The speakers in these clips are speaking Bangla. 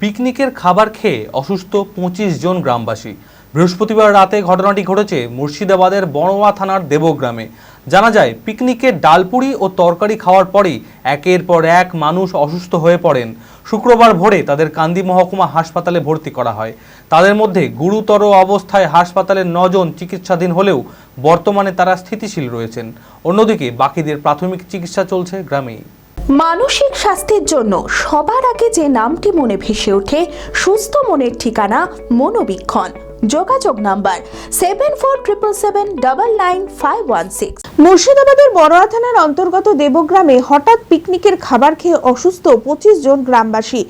পিকনিকের খাবার খেয়ে অসুস্থ পঁচিশ জন গ্রামবাসী। বৃহস্পতিবার রাতে ঘটনাটি ঘটেছে মুর্শিদাবাদের বড়োয়া থানার দেবগ্রামে। জানা যায় পিকনিকের ডালপুরি ও তরকারি খাওয়ার পরেই একের পর এক মানুষ অসুস্থ হয়ে পড়েন। শুক্রবার ভোরে তাদের কান্দি মহকুমা হাসপাতালে ভর্তি করা হয়। তাদের মধ্যে গুরুতর অবস্থায় হাসপাতালে নজন চিকিৎসাধীন হলেও বর্তমানে তারা স্থিতিশীল রয়েছেন। অন্যদিকে বাকিদের প্রাথমিক চিকিৎসা চলছে গ্রামেই। মানসিক স্বাস্থ্যের জন্য সবার আগে যে নামটি মনে ভেসে ওঠে, সুস্থ মনের ঠিকানা মনোবীক্ষণ। যোগাযোগ number seven four triple seven double nine five one six মুর্শিদাবাদের বড়োয়া থানার অন্তর্গত দেবগ্রামে হঠাৎ পিকনিকের খাবার খেয়ে অসুস্থ পঁচিশ জন গ্রামবাসী।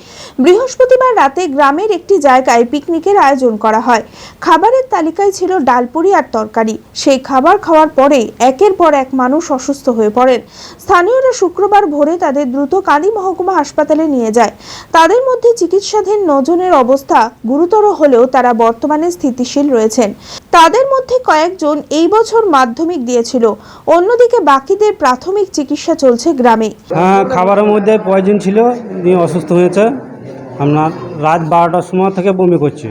বৃহস্পতিবার রাতে গ্রামের একটি জায়গায় পিকনিকের আয়োজন করা হয়। খাবারের তালিকায় ছিল ডালপুরি আর তরকারি। সেই খাবার খাওয়ার পরে একের পর এক মানুষ অসুস্থ হয়ে পড়েন। স্থানীয়রা শুক্রবার ভোরে তাদের দ্রুত কালী মহকুমা হাসপাতালে নিয়ে যায়। তাদের মধ্যে চিকিৎসাধীন নজনের অবস্থা গুরুতর হলেও তারা বর্তমানে স্থিতিশীল রয়েছেন। তাদের মধ্যে কয়েকজন এই বছর মাধ্যমিক দিয়েছিল। অন্যদিকে বাকিদের প্রাথমিক চিকিৎসা চলছে গ্রামে। হ্যাঁ খাবারের মধ্যে পয়জন ছিল অসুস্থ হয়েছে। আপনার রাত বারোটার সময় থেকে বমি করছে।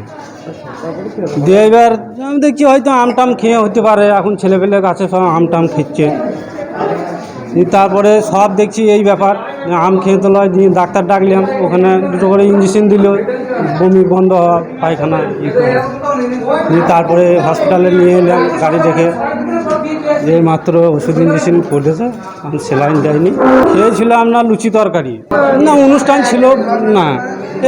দিয়ে এবার আমি দেখছি হয়তো আমটাম খেয়ে হতে পারে, এখন ছেলেপেলে গাছে সব আমটাম খেচ্ছে। তারপরে সব দেখছি এই ব্যাপার, আম খেয়ে তো লয়, দিয়ে ডাক্তার ডাকলাম ওখানে দুটো করে ইঞ্জেকশন দিল, বমি বন্ধ হওয়া, পায়খানা তারপরে হসপিটালে নিয়ে এলাম গাড়ি দেখে এই মাত্র ওষুধ ইঞ্জেকশন করেছে, আমি সেলাইন দেয়নি। খেয়েছিল আপনার লুচি তরকারি। না, অনুষ্ঠান ছিল না।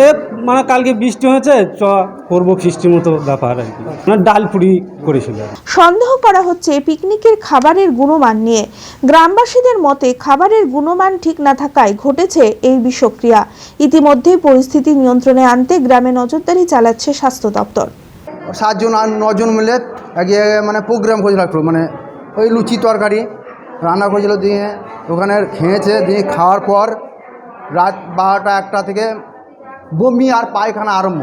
এ মানে কালকে বৃষ্টি হয়েছে, চ, করব ফিস্টির মতো ব্যাপার আর কি। মানে ডাল পুরি করেছিল। সন্দেহ করা হচ্ছে পিকনিকের খাবারের গুণমান নিয়ে। গ্রামবাসীদের মতে খাবারের গুণমান ঠিক না থাকায় ঘটেছে এই বিষক্রিয়া। ইতিমধ্যে পরিস্থিতি নিয়ন্ত্রণে আনতে গ্রামে নজরদারি চালাচ্ছে স্বাস্থ্য দপ্তর। সাতজন আর নজন মিলে গিয়ে মানে প্রোগ্রাম করেছিল একটু মানে ওই লুচি তরকারি রান্না করেছিল দিয়ে ওখানে খেয়েছে, দিয়ে খাওয়ার পর রাত বারোটা একটা থেকে বমি আর পায়খানা আরম্ভ।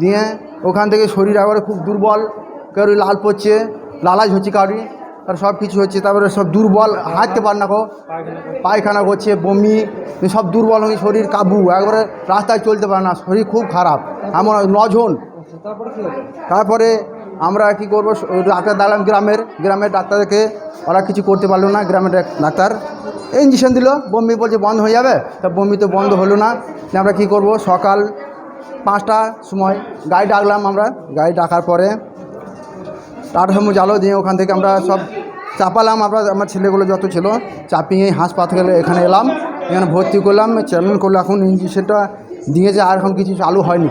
দিয়ে ওখান থেকে শরীর একবারে খুব দুর্বল কারোর লাল পড়ছে লালাজ হচ্ছে কারোর আর সব কিছু হচ্ছে, তারপরে সব দুর্বল, হাঁটতে পার না কো পায়খানা করছে, বমি, সব দুর্বল হয়ে শরীর কাবু, একবারে রাস্তায় চলতে পারে না, শরীর খুব খারাপ, এমন নজন তারপরে আমরা কি করব? ডাক্তার দাঁড়ালাম গ্রামের গ্রামের ডাক্তারকে ওরা কিছু করতে পারল না, গ্রামের ডাক্তার ইঞ্জেকশন দিল, বমি বলছে বন্ধ হয়ে যাবে, তা বমি তো বন্ধ হলো না। আমরা কি করব? সকাল পাঁচটা সময় গাড়ি ডাকলাম আমরা, গাড়ি ডাকার পরে টাটা সময় জালো দিয়ে ওখান থেকে আমরা সব চাপালাম, আমরা, আমার ছেলেগুলো যত ছিল, চাপিয়ে হাসপাতালে এখানে এলাম, এখানে ভর্তি করলাম, চেয়ারম্যান করল, এখন ইঞ্জেকশনটা দিয়েছে, আর এখন কিছু চালু হয়নি।